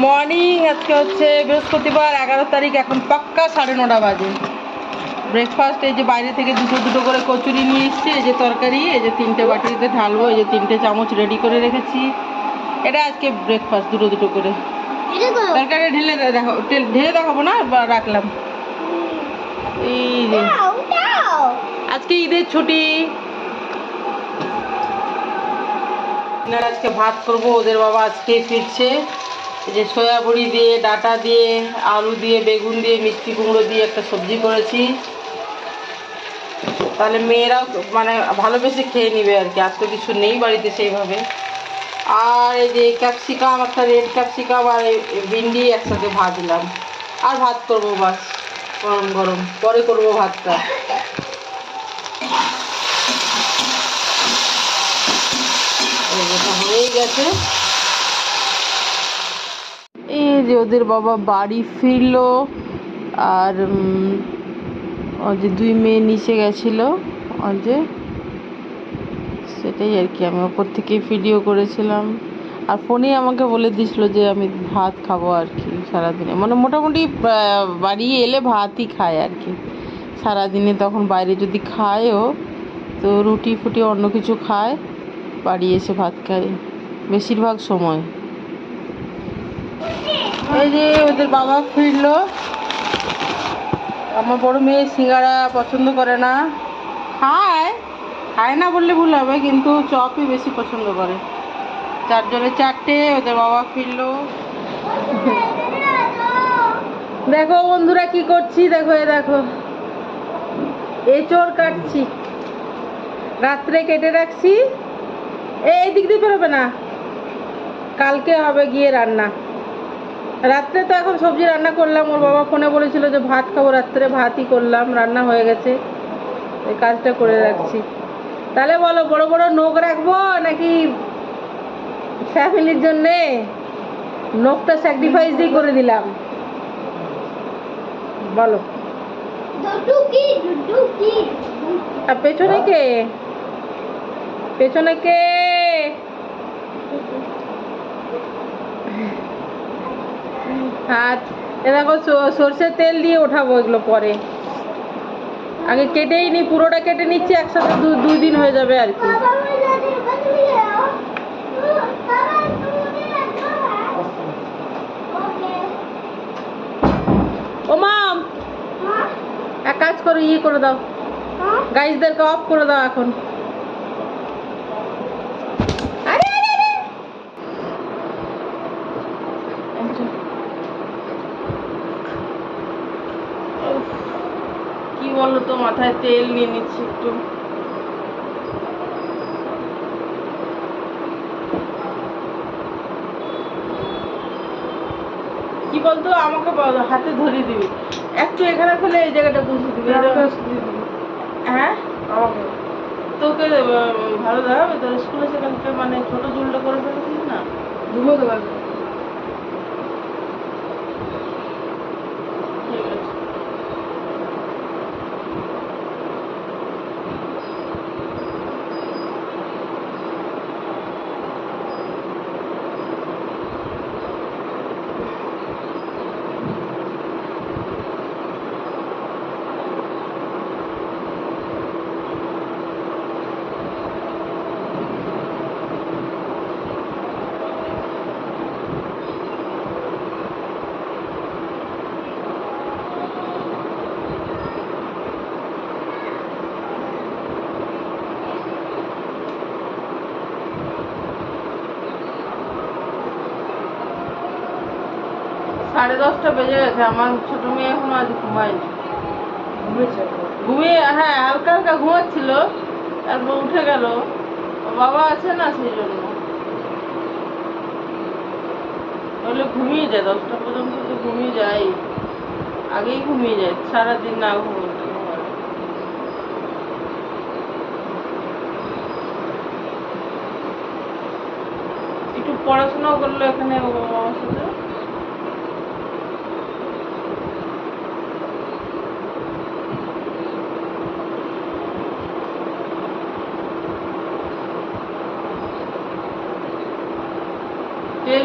Morning আজকে হচ্ছে বৃহস্পতিবার এগারো তারিখ এখন পাক্কা সাড়ে নটা বাজে। ব্রেকফাস্ট এই যে বাইরে থেকে দুটো দুটো করে কচুরি নিয়ে এসছি এই যে তরকারি এই যে তিনটে বাটিতে ঢালবো এই যে তিনটে চামচ রেডি করে রেখেছি। এটা আজকে ব্রেকফাস্ট দুটো দুটো করে। তরকারি ঢেলে দেখো ঢেলে- দেখাবো না রাখলাম। এই যে। আজকে ঈদের ছুটি। আজকে ভাত করব ওদের বাবা আজকে ফিরছে। এই যে সয়া বড়ি দিয়ে, ডাটা দিয়ে, আলু দিয়ে, বেগুন দিয়ে, মিষ্টি কুমড়ো দিয়ে একটা সবজি করেছি। তাহলে মেয়েরাও মানে ভালোবেসে খেয়ে নিবে আর কি আর তো কিছু নেই বাড়িতে সেইভাবে। আর এই যে ক্যাপসিকাম, একটা রেড ক্যাপসিকাম আর ভিন্ডি একসাথে ভাজলাম। আর ভাত করব বাস, গরম গরম, পরে করব ভাতটা। এই যে এটা হয়েই গেছে। যে ওদের বাবা বাড়ি ফিরলো আর যে দুই মেয়ে নিচে গেছিল যে সেটাই আর কি, আমি ওপর থেকে ভিডিও করেছিলাম। আর ফোনে আমাকে বলে দিয়েছিল যে আমি ভাত খাব আর কি সারাদিনে। মানে মোটামুটি বাড়ি এলে ভাতই খায় আর কি। সারাদিনে তখন বাইরে যদি খায়ও, তো রুটি ফুটি অন্য কিছু খায়, বাড়ি এসে ভাত খায়। বেশিরভাগ সময়। এই যে ওদের বাবা ফিরলো। আমার বড় মেয়ে সিঙ্গারা পছন্দ করে না। খায় খায় না বললে ভুল হবে, কিন্তু চপই বেশি পছন্দ করে। চারজনে চারটে, ওদের বাবা ফিরলো। দেখো বন্ধুরা কি করছি, দেখো, এ দেখো। এঁচড় কাটছি। রাত্রে কেটে রাখছি। এ, এই দিক দিয়ে বেরোবে না। কালকে হবে গিয়ে রান্না। রাত্রে তো এখন সবজি রান্না করলাম ওর বাবা ফোনে বলেছিল যে ভাত খাব রাত্রে ভাতই করলাম রান্না হয়ে গেছে। এই কাজটা করে রাখছি। তাহলে বলো বড় বড় নখ রাখব নাকি ফ্যামিলির জন্যে? নখটা স্যাক্রিফাইস দিয়ে করে দিলাম। বলো। আর পেছনে কে? পেছনে কে? আর এ দেখো সর্ষের তেল দিয়ে ওঠাবো এগুলো পরে। আগে কেটেই নি পুরোটা কেটে নিচ্ছি একসাথে দুই দিন হয়ে যাবে আর কি। ও মাম এক কাজ করো ইয়ে করে দাও। গাইজদেরকে অফ করে দাও এখন আরে, আরে, আরে। আচ্ছা। উফ, কি বলো তো মাথায় তেল নিয়ে নিচ্ছি একটু। কি বলতো? আমাকে বল, হাতে ধরিয়ে দিবি। একটু এখানে খুলে এই জায়গাটা বুঝিয়ে দিবি। হ্যাঁ? আমাকে। তোকে ভালো দেখাবে? তোর স্কুলে সেখানকে মানে ছোট চুলটা করে ফেলেছিস না? ঘুমো তো পারবে দশটা বেজে গেছে আমার ছোট মেয়ে এখনও আজ ঘুমায়নি। ঘুমিয়ে হ্যাঁ হালকা হালকা ঘুমাচ্ছিল তারপর উঠে গেল। বাবা আছে না সেই জন্য। তাহলে ঘুমিয়ে যায় দশটা পর্যন্ত তো ঘুমিয়ে যায়। আগেই ঘুমিয়ে যায় সারাদিন না ঘুমোলে। একটু পড়াশোনাও করল এখানে ও বাবার সাথে।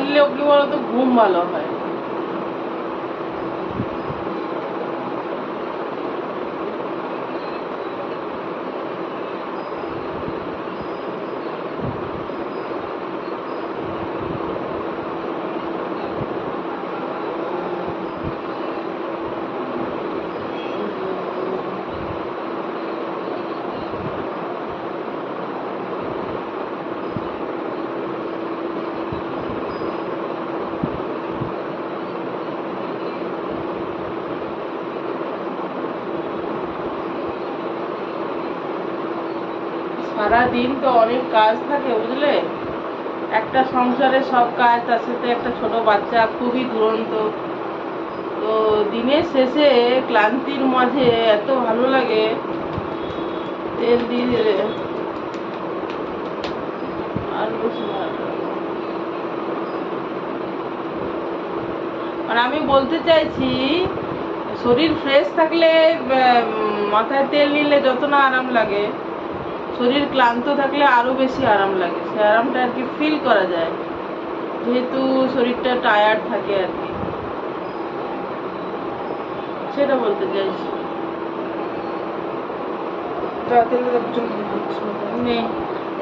দিলে কি বলতো ঘুম ভালো হয়। সারাদিন তো অনেক কাজ থাকে, বুঝলে? একটা সংসারে সব কাজ, তার সাথে একটা ছোট বাচ্চা খুবই দুরন্ত। তো দিনের শেষে ক্লান্তির মাঝে এত ভালো লাগে, তেল দিয়ে আর আমি বলতে চাইছি, শরীর ফ্রেশ থাকলে মাথায় তেল নিলে যত না আরাম লাগে। শরীর ক্লান্ত থাকলে আরও বেশি আরাম লাগে। সে আরামটা আর কি ফিল করা যায়। যেহেতু শরীরটা টায়ার্ড থাকে আর কি। সেটা বলতে চাইছি।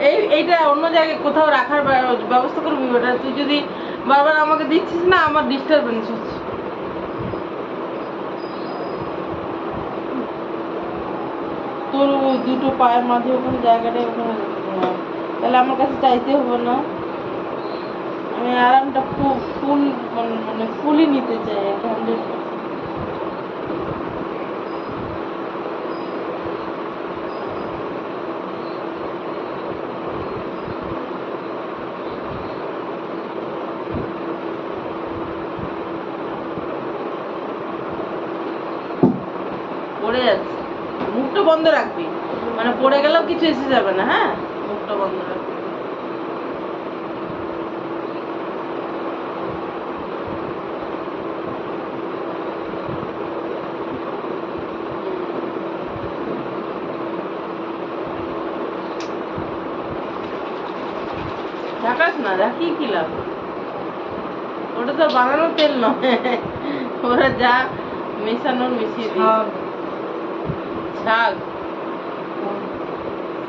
এই এইটা অন্য জায়গায় কোথাও রাখার ব্যবস্থা করবি ওটা। তুই যদি বারবার আমাকে দিচ্ছিস না আমার ডিস্টারবেন্স হচ্ছে। তোর দুটো পায়ের মাঝে ওখানে জায়গাটা ওখানে তাহলে আমার কাছে চাইতে হবে না। আমি আরামটা ফুল মানে ফুলই নিতে চাই হান্ড্রেড পড়ে যাচ্ছে মুখটা বন্ধ রাখবি। মানে পড়ে গেলেও কিছু এসে যাবে না হ্যাঁ? মুখটা বন্ধ রাখবি ঢাকাস না ঢাকি কি লাভ। ওটা তো বানানো তেল নয়। ওরা যা মেশানোর মিশিয়ে দিই छाग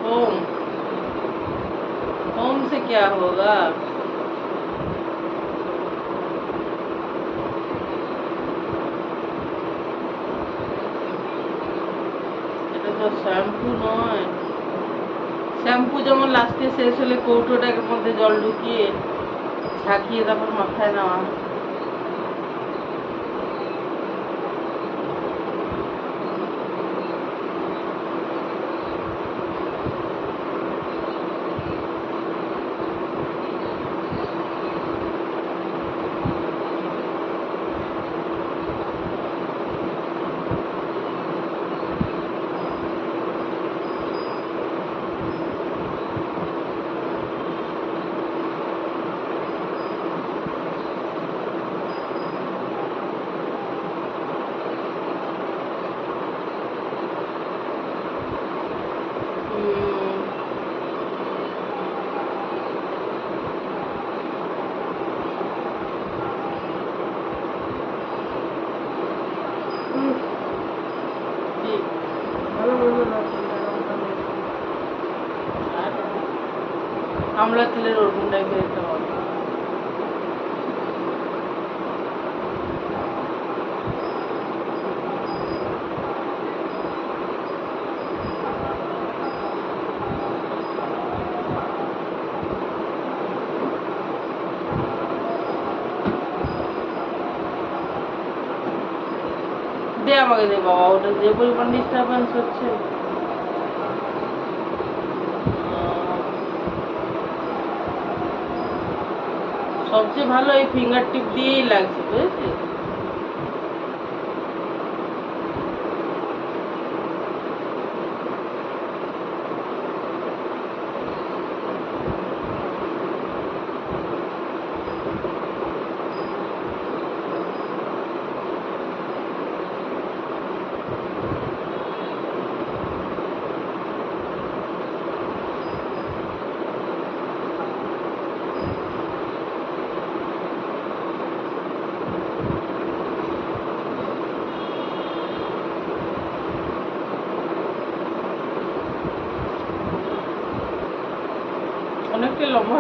ओम ओम से क्या होगा এটা তো শ্যাম্পু নয় শ্যাম্পু যেমন লাস্টে শেষ হলে কৌটোটার মধ্যে জল ঢুকিয়ে ঝাঁকিয়ে তারপর মাথায় নেওয়া আমলা তেলের ওরকম টাইপের একটা দে আমাকে দে বাবা ওটা যে পরিমাণ ডিস্টারবেন্স হচ্ছে। সবচেয়ে ভালো এই ফিঙ্গার টিপ দিয়েই লাগছে বুঝেছিস?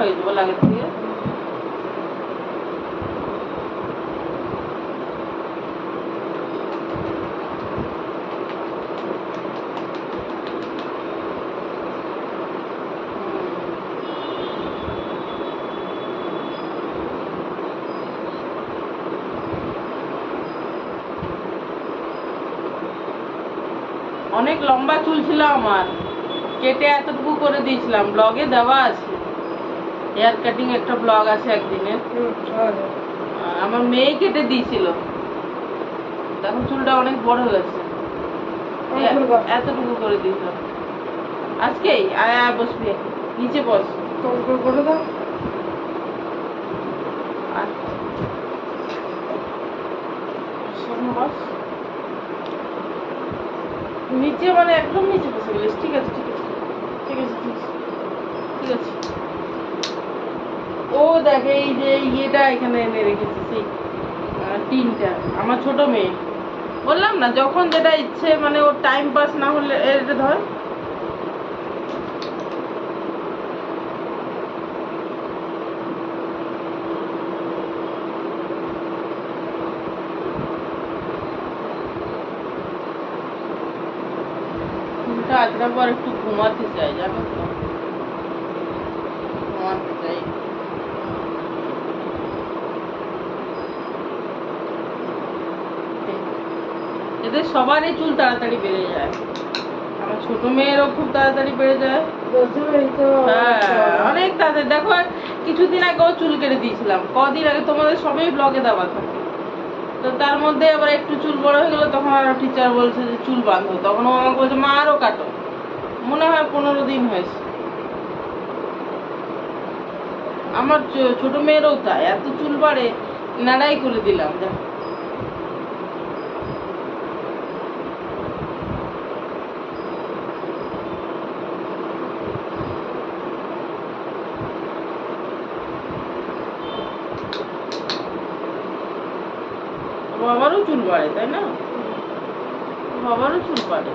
লম্বা হয়ে যাব আগের থেকে অনেক লম্বা চুল ছিল আমার। কেটে এতটুকু করে দিয়েছিলাম। ব্লগে দেওয়া আছে। হেয়ার কাটিং একটা ব্লগ আছে একদিনের আহ, আমার মেয়ে কেটে দিয়েছিল। তখন চুলটা অনেক বড় হয়ে গেছে এ- এতটুকু করে দিয়েছিলাম আজকেই আয় আয় বসবি। নিচে বস। আচ্ছা। সামনে বস। নিচে মানে একদম নিচে বসে গেলিস। ঠিক আছে ঠিক আছে। ঠিক আছে ঠিক আছে। ঠিক আছে। ও দেখ এই যে ইয়েটা এখানে এনে রেখেছি, সেই টিনটা আমার ছোট মেয়ে। বললাম না, যখন যেটা ইচ্ছে মানে ওর টাইম পাস না হলে এটা ধর। চুলটা পর একটু ঘুমাতে চাই, জানো তো? ঘুমাতে চাই। এদের সবারই চুল তাড়াতাড়ি বেড়ে যায়। আমার ছোট মেয়েরও খুব তাড়াতাড়ি বেড়ে যায়। হ্যাঁ অনেক তাড়াতাড়ি। দেখো, আর কিছুদিন আগেও চুল কেটে দিয়েছিলাম। কদিন আগে তোমাদের সবই ব্লগে দেওয়া থাকে। তো তার মধ্যে আবার একটু চুল বড় হয়ে গেলো, তখন আর টিচার বলছে যে চুল বাঁধো। তখন ও আমাকে বলছে, মা আরও কাটো। মনে হয় পনেরো দিন হয়েছে। আমার ছোট মেয়েরও তাই। এত চুল বাড়ে, নাড়াই করে দিলাম, দেখো বাবারও চুল বাড়ে তাই না বাবারও চুল বাড়ে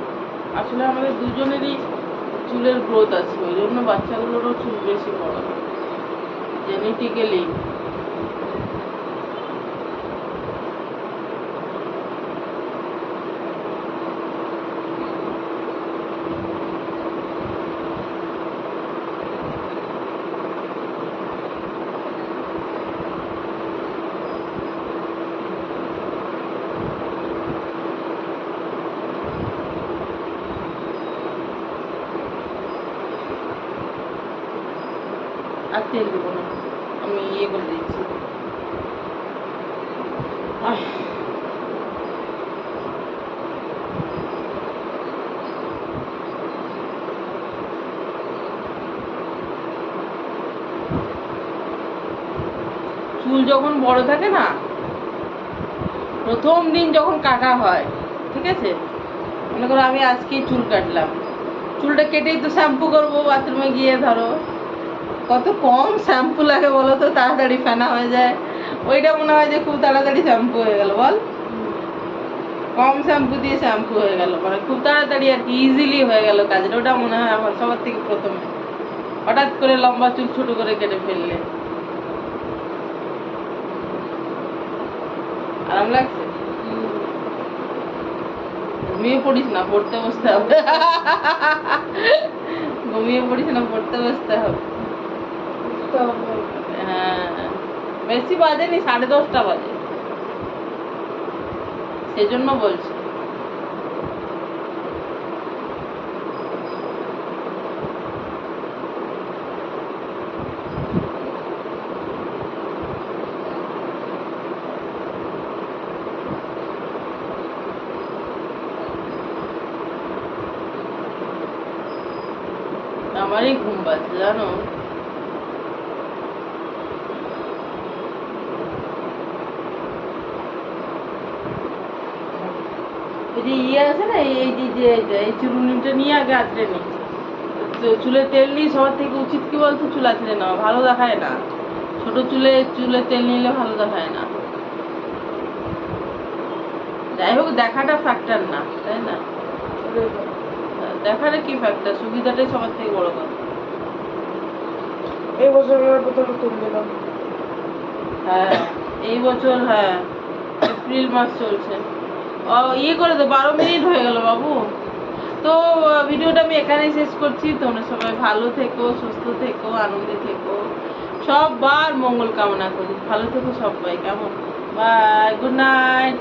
আসলে আমাদের দুজনেরই চুলের গ্রোথ আছে ওই জন্য বাচ্চাগুলোরও চুল বেশি বড় জেনেটিক্যালি আর তেল না। আমি ইয়ে করে চুল যখন বড় থাকে না, প্রথম দিন যখন কাটা হয়, ঠিক আছে? মনে করো আমি আজকেই চুল কাটলাম। চুলটা কেটেই তো শ্যাম্পু করব বাথরুমে গিয়ে ধরো। কত কম শ্যাম্পু লাগে বলো তো? তাড়াতাড়ি ফেনা হয়ে যায়। ওইটা মনে হয় যে খুব তাড়াতাড়ি শ্যাম্পু হয়ে গেল, বল। কম শ্যাম্পু দিয়ে শ্যাম্পু হয়ে গেল মানে খুব তাড়াতাড়ি আর কি ইজিলি হয়ে গেল কাজটা। ওটা মনে হয় আমার সবার থেকে প্রথমে। হঠাৎ করে লম্বা চুল ছোট করে কেটে ফেললে। আরাম লাগছে? ঘুমিয়ে পড়িস না, পড়তে বসতে হবে। ঘুমিয়ে পড়িস না, পড়তে বসতে হবে। হ্যাঁ বেশি বাজেনি সাড়ে দশটা বাজে। সেজন্য বলছি। আমারই ঘুম পাচ্ছে জানো? ওই যে ইয়ে আছে না এই এই যে এই চুরুনিটা নিয়ে আগে আঁচড়ে তো চুলে তেল নিয়ে সবার থেকে উচিত কি বলতো চুল আঁচড়ে নেওয়া ভালো দেখায় না। ছোট চুলে চুলে তেল নিলে ভালো দেখায় না। যাই হোক দেখাটা ফ্যাক্টর না তাই না? দেখাটা কি ফ্যাক্টর সুবিধাটাই সবার থেকে বড় কথা। এই বছর প্রথম তুল দিলাম। হ্যাঁ এই বছর হ্যাঁ এপ্রিল মাস চলছে। ইয়ে করে দেবো বারো মিনিট হয়ে গেল বাবু। তো ভিডিওটা আমি এখানেই শেষ করছি। তোমরা সবাই ভালো থেকো, সুস্থ থেকো, আনন্দে থেকো। সববার মঙ্গল কামনা করি। ভালো থেকো সবাই, কেমন? Bye good night